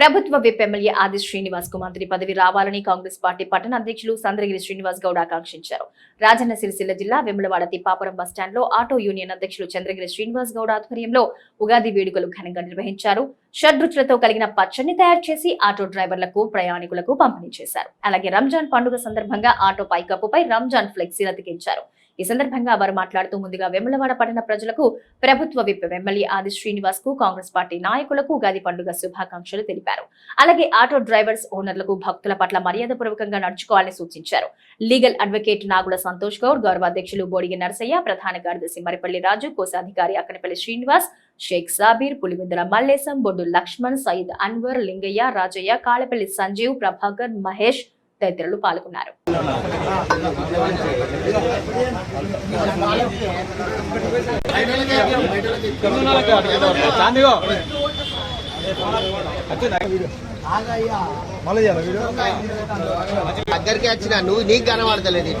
ప్రభుత్వ whip MLA ఆది శ్రీనివాస్కు మంత్రి పదవి రావాలని కాంగ్రెస్ పార్టీ పట్టణ అధ్యక్షులు సంద్రగిరి శ్రీనివాస్ గౌడ్ ఆకాంక్షించారు. రాజన్న సిరిసిల్ల జిల్లా వెములవాడ తిప్పాపురం బస్టాండ్లో ఆటో యూనియన్ అధ్యక్షులు చంద్రగిరి శ్రీనివాస్ గౌడ్ ఆధ్వర్యంలో ఉగాది వేడుకలు ఘనంగా నిర్వహించారు. షడ్రుచులతో కలిగిన పచ్చడిని తయారు చేసి ఆటో డ్రైవర్లకు ప్రయాణికులకు పంపిణీ చేశారు. అలాగే రంజాన్ పండుగ సందర్భంగా ఆటో పైకప్పుపై రంజాన్ ఫ్లెక్సీలు అతికించారు. ఈ సందర్భంగా వారు మాట్లాడుతూ ముందుగా వెములవాడ పట్టణ ప్రజలకు ప్రభుత్వ విప్ ఎమ్మెల్యే ఆది శ్రీనివాస్కు కాంగ్రెస్ పార్టీ నాయకులకు ఉగాది పండుగ శుభాకాంక్షలు తెలిపారు. అలాగే ఆటో డ్రైవర్స్ ఓనర్లకు భక్తుల పట్ల మర్యాదపూర్వకంగా నడుచుకోవాలని సూచించారు. లీగల్ అడ్వకేట్ నాగుల సంతోష్ గౌడ్ గౌరవ అధ్యక్షులు బోడిగి నరసయ్య ప్రధాన కార్యదర్శి మరిపల్లి రాజు కోశాధికారి అక్కనపల్లి శ్రీనివాస్ షేక్ సాబీర్ పులివెందుల మల్లేశం బొడ్డు లక్ష్మణ్ సయీద్ అన్వర్ లింగయ్య రాజయ్య కాళపల్లి సంజీవ్ ప్రభాకర్ మహేష్ తదితరులు పాల్గొన్నారు. దగ్గరికి వచ్చిన నువ్వు నీకు కనబడతలేదు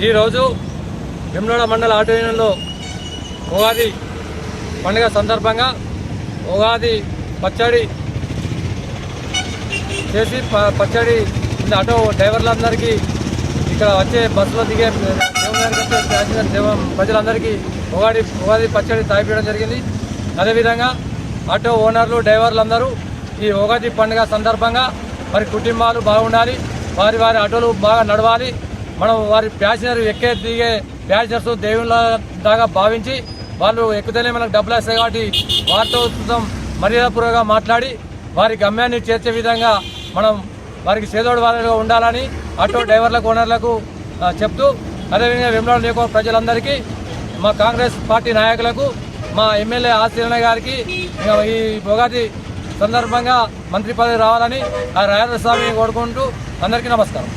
ఈరోజు వెమ్నాడ మండల ఆటోలో ఉగాది పండుగ సందర్భంగా ఉగాది పచ్చడి చేసి పచ్చడి ఆటో డ్రైవర్లందరికీ ఇక్కడ వచ్చే బస్సులో దిగే ప్యాసింజర్ ప్రజలందరికీ ఉగాది ఉగాది పచ్చడి తాగిపోయడం జరిగింది. అదేవిధంగా ఆటో ఓనర్లు డ్రైవర్లు అందరూ ఈ ఉగాది పండుగ సందర్భంగా వారి కుటుంబాలు బాగుండాలి. వారి వారి ఆటోలు బాగా నడవాలి. మనం వారి ప్యాసింజర్ ఎక్కే దిగే ప్యాసింజర్స్ దేవుళ్ళ దాకా భావించి వాళ్ళు ఎక్కుతేనే మనకు డబ్బులు వస్తాయి కాబట్టి వారితో మర్యాదపూర్వకంగా మాట్లాడి వారి గమ్యాన్ని చేర్చే విధంగా మనం వారికి చేదోడు వాళ్ళగా ఉండాలని ఆటో డ్రైవర్లకు ఓనర్లకు చెప్తూ అదేవిధంగా వెమ్లాడు నియోజకవర్గ ప్రజలందరికీ మా కాంగ్రెస్ పార్టీ నాయకులకు మా ఎమ్మెల్యే ఆశీర్ణ గారికి ఈ ఉగాది సందర్భంగా మంత్రి పదవి రావాలని ఆ రాజస్వామి కోరుకుంటూ అందరికీ నమస్కారం.